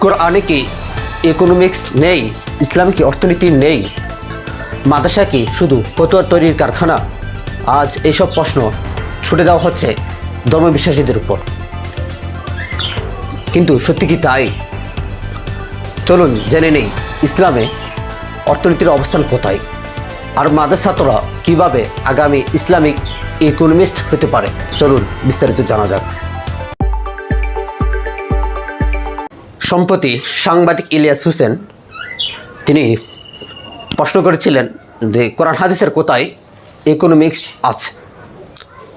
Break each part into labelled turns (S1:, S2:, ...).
S1: কোরআনে কি ইকোনমিক্স নেই? ইসলামিক অর্থনীতি নেই? মাদ্রাসা কি শুধু ফতুয়া তৈরির কারখানা? আজ এইসব প্রশ্ন ছুটে দেওয়া হচ্ছে ধর্মবিশ্বাসীদের উপর। কিন্তু সত্যি কি তাই? চলুন জেনে নেই, ইসলামে অর্থনীতির অবস্থান কোথায়? আর মাদ্রাসা ছাত্ররা কীভাবে আগামী ইসলামিক ইকোনমিস্ট হতে পারে? চলুন বিস্তারিত জানা যাক। সম্প্রতি সাংবাদিক ইলিয়াস হোসেন তিনি প্রশ্ন করেছিলেন যে কোরআন হাদিসের কোথায় ইকোনমিক্স আছে।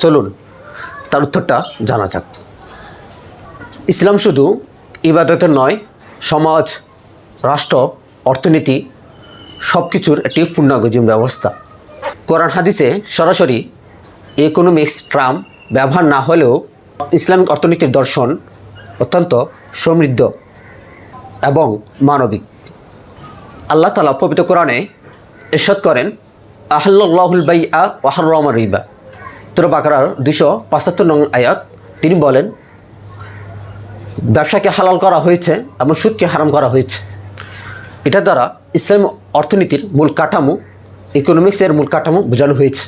S1: চলুন, তার উত্তরটা জানা যাক। ইসলাম শুধু ইবাদতের নয়, সমাজ, রাষ্ট্র, অর্থনীতি সব কিছুর একটি পূর্ণাঙ্গজীবন ব্যবস্থা। কোরআন হাদিসে সরাসরি ইকোনমিক্স ট্রাম ব্যবহার না হলেও ইসলামিক অর্থনীতির দর্শন অত্যন্ত সমৃদ্ধ। এবং মানবিক। আল্লাহ তালা পবিত্র কোরআনে ইরশাদ করেন আহল্লাহুল বাই আ ওয়াহরমা রিবা। তোর বাকারার দুশো পঁচাত্তর নং আয়াত, তিনি বলেন, ব্যবসাকে হালাল করা হয়েছে এবং সুদকে হারাম করা হয়েছে। এটা দ্বারা ইসলাম অর্থনীতির মূল কাঠামো ইকোনমিক্সের মূল কাঠামো বোঝানো হয়েছে।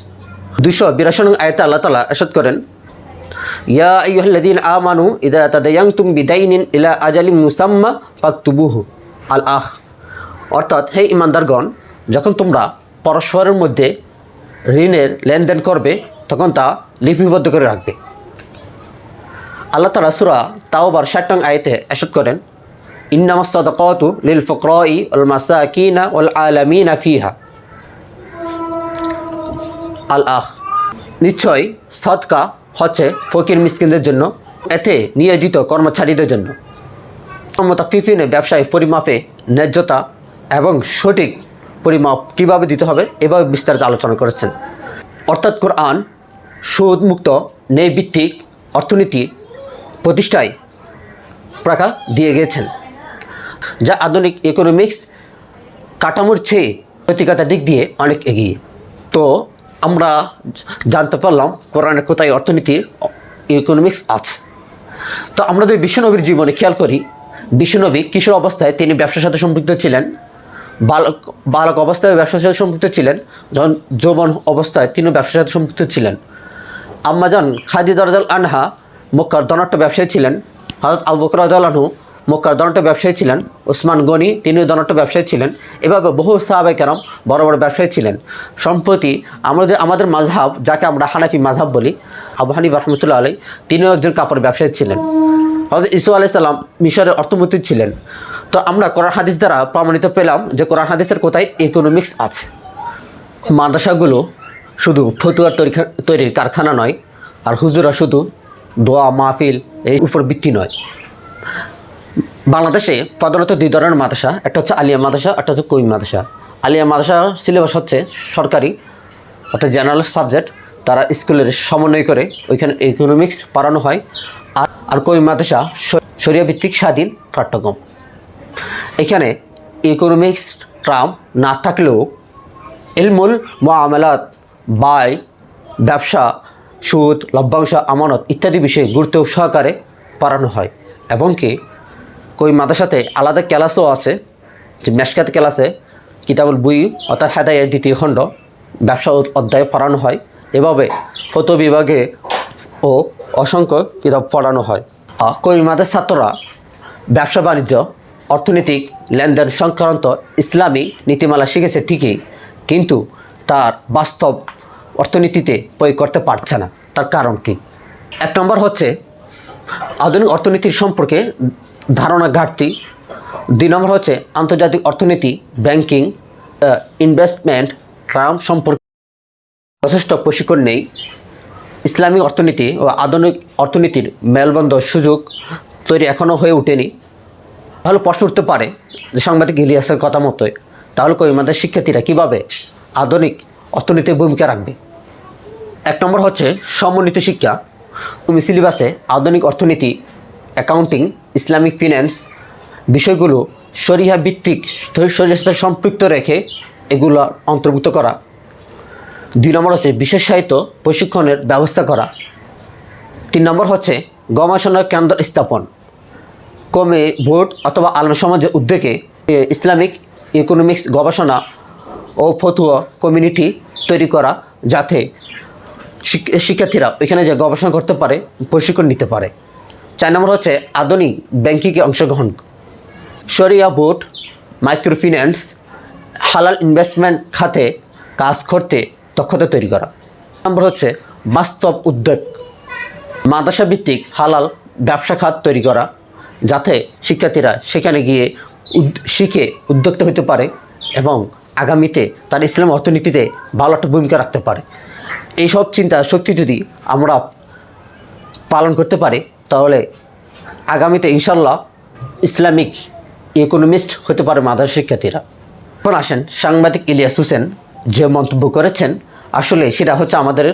S1: দুশো বিরাশি নং আয়তে আল্লাহ তালা এরশাদ করেন ইয়া আইয়ুহাল্লাযীনা আমানু ইযা তাদায়ানতুম বিদাইনিন ইলা আজালিন মুসাম্মা ফাকতুবুহু আল আখ। অর্থাৎ হে ইমানদারগণ, যখন তোমরা পরস্পরের মধ্যে ঋণের লেনদেন করবে, তখন তা লিপিবদ্ধ করে রাখবে। আল্লাহ তালা সুরা তাওবার ষাট নং আয়তে এসত করেন ইন্নামাস্তাদকাতু লিল ফকরাই ওল মাসাকিনা ওল আলামিনা ফিহা। আল আখ। নিশ্চয় সৎকা ফকির মিসকিনদের জন্য, এতে নিয়োজিত কর্মচারীদের জন্য। ফিফিনে ব্যবসায় পরিমাপে ন্যায্যতা এবং সঠিক পরিমাপ কীভাবে দিতে হবে, এভাবে বিস্তারিত আলোচনা করেছেন। অর্থাৎ কোরআন সুদমুক্ত, ন্যায়ভিত্তিক অর্থনীতি প্রতিষ্ঠায় প্রাকা দিয়ে গিয়েছেন যা আধুনিক ইকোনমিক্স কাঠামোর চেয়ে নৈতিকতার দিক দিয়ে অনেক এগিয়ে। তো আমরা জানতে পারলাম কোরআনের কোথায় অর্থনীতির ইকোনমিক্স আছে। তো আমরা যদি বিশ্বনবীর জীবনে খেয়াল করি, বিশ্বনবী কিশোর অবস্থায় তিনি ব্যবসার সাথে সম্পৃক্ত ছিলেন। বালক বালক অবস্থায় ব্যবসার সাথে সম্পৃক্ত ছিলেন। যখন যৌবন অবস্থায় তিনিও ব্যবসার সাথে সম্পৃক্ত ছিলেন। আম্মাজান খাদি দরদাল আনহা মক্কার দনাট্য ব্যবসায়ী ছিলেন। হজরত আবু বকর আনহু মক্কার দনাট্য ব্যবসায়ী ছিলেন। ওসমান গনি, তিনিও দনাট্য ব্যবসায়ী ছিলেন। এভাবে বহু সাহাবাই কেরাম বড় বড় ব্যবসায়ী ছিলেন। সম্প্রতি আমাদের আমাদের মাঝহাব যাকে আমরা হানাফি মাঝহাব বলি, আবু হানিফ রহমতুল্লাহ আলী তিনিও একজন কাপড় ব্যবসায়ী ছিলেন। হজরত ইসু আলাইসাল্লাম মিশরের অর্থমন্ত্রী ছিলেন। তো আমরা কোরআন হাদিস দ্বারা প্রমাণিত পেলাম যে কোরআন হাদিসের কোথায় ইকোনমিক্স আছে। মাদ্রাসাগুলো শুধু ফতুয়ার তৈরি তৈরির কারখানা নয়, আর হুজুরা শুধু দোয়া মাহফিল এই উপর ভিত্তি নয়। বাংলাদেশে প্রধানত দুই ধরনের মাদ্রাসা, একটা হচ্ছে আলিয়া মাদ্রাসা, একটা হচ্ছে কই মাদ্রাসা। আলিয়া মাদ্রাসা সিলেবাস হচ্ছে সরকারি, অর্থাৎ জেনারেল সাবজেক্ট তারা স্কুলের সমন্বয় করে ওইখানে ইকোনমিক্স পড়ানো হয়। আর আর কই মাদ্রাসা শরিয়া ভিত্তিক স্বাধীন পাঠ্যক্রম। এখানে ইকোনমিক্স ট্রাম না থাকলেও ইলমুল মামলাত বাই, ব্যবসা, সুদ, লভ্যাংশ, আমানত ইত্যাদি বিষয়ে গুরুত্ব সহকারে পড়ানো হয়। এবং কি কই মাদ্রাসাতে আলাদা ক্লাসও আছে, যে মেশকাত ক্লাসে কিতাবুল বুই অর্থাৎ হেদায়ের দ্বিতীয় খণ্ড, ব্যবসা অধ্যায় পড়ানো হয়। এভাবে ফটো বিভাগে ও অসংখ্য কিতাব পড়ানো হয়। কই মাদ্রাসার ছাত্ররা ব্যবসা, বাণিজ্য, অর্থনৈতিক লেনদেন সংক্রান্ত ইসলামী নীতিমালা শিখেছে ঠিকই, কিন্তু তার বাস্তব অর্থনীতিতে প্রয়োগ করতে পারছে না। তার কারণ কি? এক নম্বর হচ্ছে আধুনিক অর্থনীতির সম্পর্কে ধারণা ঘাটতি। দুই নম্বর হচ্ছে আন্তর্জাতিক অর্থনীতি, ব্যাংকিং ইনভেস্টমেন্ট ট্রাম সম্পর্কে যথেষ্ট প্রশিক্ষণ নেই। ইসলামিক অর্থনীতি ও আধুনিক অর্থনীতির মেলবন্ধ সুযোগ তৈরি এখনও হয়ে ওঠেনি। তাহলে প্রশ্ন উঠতে পারে যে সাংবাদিক ইলিয়াসের কথা মতোই, তাহলে কই আমাদের শিক্ষার্থীরা কীভাবে আধুনিক অর্থনীতির ভূমিকা রাখবে? এক নম্বর হচ্ছে সমন্বিত শিক্ষা। তুমি সিলেবাসে আধুনিক অর্থনীতি অ্যাকাউন্টিং ইসলামিক ফিন্যান্স বিষয়গুলো শরিয়া ভিত্তিক শরীরের সম্পৃক্ত রেখে এগুলো অন্তর্ভুক্ত করা। দুই নম্বর হচ্ছে বিশেষ সাহিত্য প্রশিক্ষণের ব্যবস্থা করা। তিন নম্বর হচ্ছে গবেষণা কেন্দ্র স্থাপন। কমে বোর্ড অথবা আলম সমাজের উদ্যোগে ইসলামিক ইকোনমিক্স গবেষণা ও ফতুয়া কমিউনিটি তৈরি করা যাতে শিক্ষার্থীরা ওইখানে যে গবেষণা করতে পারে, প্রশিক্ষণ নিতে পারে। চার নম্বর হচ্ছে আধুনিক ব্যাংকিংয়ে অংশগ্রহণ। শরিয়া বোর্ড, মাইক্রোফিন্যান্স, হালাল ইনভেস্টমেন্ট খাতে কাজ করতে দক্ষতা তৈরি করা। নম্বর হচ্ছে বাস্তব উদ্যোগ। মাদ্রাসা ভিত্তিক হালাল ব্যবসা খাত তৈরি করা, যাতে শিক্ষার্থীরা সেখানে গিয়ে উদ- শিখে উদ্যোক্তা হতে পারে এবং আগামীতে তার ইসলাম অর্থনীতিতে ভালো একটা ভূমিকা রাখতে পারে। এইসব চিন্তা শক্তি যদি আমরা পালন করতে পারি তাহলে আগামীতে ইনশাল্লাহ ইসলামিক ইকোনমিস্ট হতে পারে মাদ্রাসা শিক্ষার্থীরা। এখন আসেন, সাংবাদিক ইলিয়াস হোসেন যে মন্তব্য করেছেন, আসলে সেটা হচ্ছে আমাদের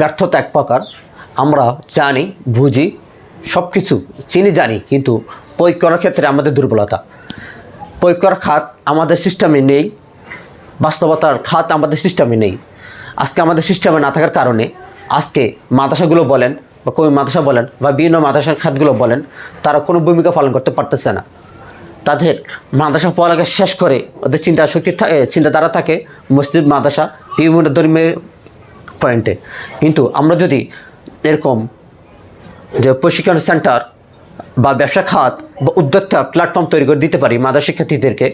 S1: ব্যর্থতা এক প্রকার। আমরা জানি, বুঝি সব কিছু চিনি, জানি, কিন্তু প্রয়োগ করার ক্ষেত্রে আমাদের দুর্বলতা। প্রয়োগ করার খাত আমাদের সিস্টেমে নেই, বাস্তবতার খাত আমাদের সিস্টেমে নেই। আজকে আমাদের সিস্টেমে না থাকার কারণে আজকে মাদ্রাসাগুলো বলেন বা কবি মাদ্রাসা বলেন বা বিভিন্ন মাদ্রাসার খাতগুলো বলেন, তারা কোনো ভূমিকা পালন করতে পারতেছে না। তাদের মাদ্রাসা পড়ালেখা শেষ করে ওদের চিন্তা শক্তি চিন্তাধারা থাকে মসজিদ, মাদ্রাসা, বিভিন্ন ধর্মের পয়েন্টে। কিন্তু আমরা যদি এরকম যে প্রশিক্ষণ সেন্টার বা ব্যবসা খাত বা উদ্যোক্তা প্ল্যাটফর্ম তৈরি করে দিতে পারি মাদ্রাসা শিক্ষার্থীদেরকে,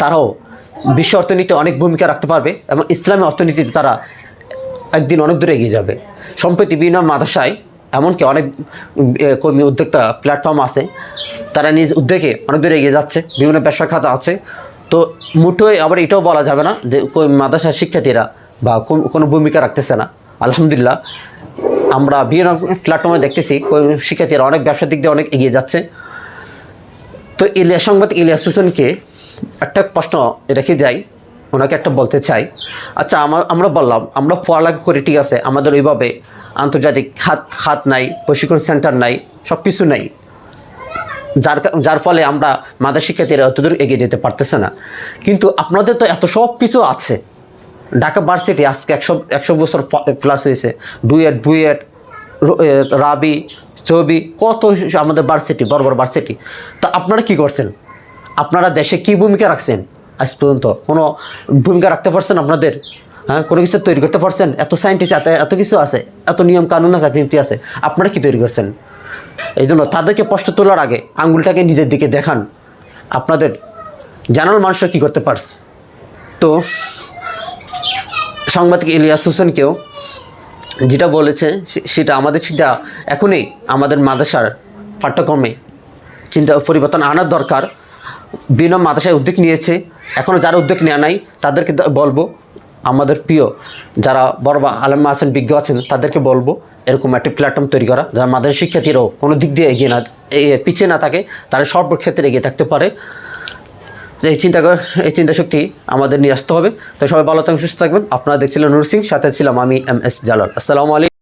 S1: তারাও বিশ্ব অর্থনীতিতে অনেক ভূমিকা রাখতে পারবে এবং ইসলামী অর্থনীতিতে তারা একদিন অনেক দূরে এগিয়ে যাবে। সম্প্রতি বিভিন্ন মাদ্রাসায় এমনকি অনেক কর্মী উদ্যোক্তা প্ল্যাটফর্ম আছে, তারা নিজ উদ্যোগে অনেক দূরে এগিয়ে যাচ্ছে, বিভিন্ন ব্যবসা খাতা আছে। তো মুঠোয় আবার এটাও বলা যাবে না যে মাদ্রাসার শিক্ষার্থীরা বা কোন- ভূমিকা রাখতেছে না। আলহামদুলিল্লাহ, আমরা বিভিন্ন প্ল্যাটফর্মে দেখতেছি শিক্ষার্থীরা অনেক ব্যবসার দিক দিয়ে অনেক এগিয়ে যাচ্ছে। তো ইলিয়াস সংবাদ, ইলিয়াস হোসেনকে একটা প্রশ্ন রেখে যাই, ওনাকে একটা বলতে চাই। আচ্ছা আমরা বললাম, আমরা পড়ালেখা করি, ঠিক আছে, আমাদের ওইভাবে আন্তর্জাতিক খাত খাত নাই, প্রশিক্ষণ সেন্টার নাই সব কিছু নাই। যার যার ফলে আমরা মাদ্রাসা শিক্ষার্থীরা অতদূর এগিয়ে যেতে পারতেছে না। কিন্তু আপনাদের তো এত সব কিছু আছে। ঢাকা ভার্সিটি আজকে একশো একশো বছর প্লাস হয়েছে। ডুয়েট, বুয়েট রাবি ছবি কত আমাদের ভার্সিটি, বড় বড় ভার্সিটি। তা আপনারা কি করছেন? আপনারা দেশে কি ভূমিকা রাখছেন আজ পর্যন্ত? কোনো ভূমিকা রাখতে পারছেন আপনাদের? হ্যাঁ কোনো কিছু তৈরি করতে পারছেন? এত সায়েন্টিস্ট এত এত কিছু আছে, এত নিয়ম কানুন আছে, নীতি আছে, আপনারা কি তৈরি করছেন? এই জন্য তাদেরকে প্রশ্ন তোলার আগে আঙ্গুলটাকে নিজের দিকে দেখান। আপনাদের জানাল মানুষরা কী করতে পারছে? তো, সাংবাদিক ইলিয়াস হোসেনকেও যেটা বলেছে সেটা আমাদের সেটা এখনই আমাদের মাদ্রাসার পাঠ্যক্রমে চিন্তা পরিবর্তন আনার দরকার। বিভিন্ন মাদ্রাসায় উদ্যোগ নিয়েছে এখনও যারা উদ্যোগ নেওয়া নাই, তাদেরকে বলব আমাদের প্রিয় যারা বড় আলেম আছেন, বিজ্ঞ আছেন, তাদেরকে বলব এরকম একটি প্ল্যাটফর্ম তৈরি করা যারা মাদের শিক্ষার্থীরাও কোনো দিক দিয়ে এগিয়ে না পিছিয়ে না থাকে, তারা সর্বক্ষেত্রে এগিয়ে থাকতে পারে। যে এই চিন্তা এই চিন্তা শক্তি আমাদের নিয়ে আসতে হবে। তো সবাই ভালো থাকবেন, সুস্থ থাকবেন। আপনারা দেখছিলেন নুর সিং সাথে ছিলাম আমি এম এস জালাল। আসসালামু আলাইকুম।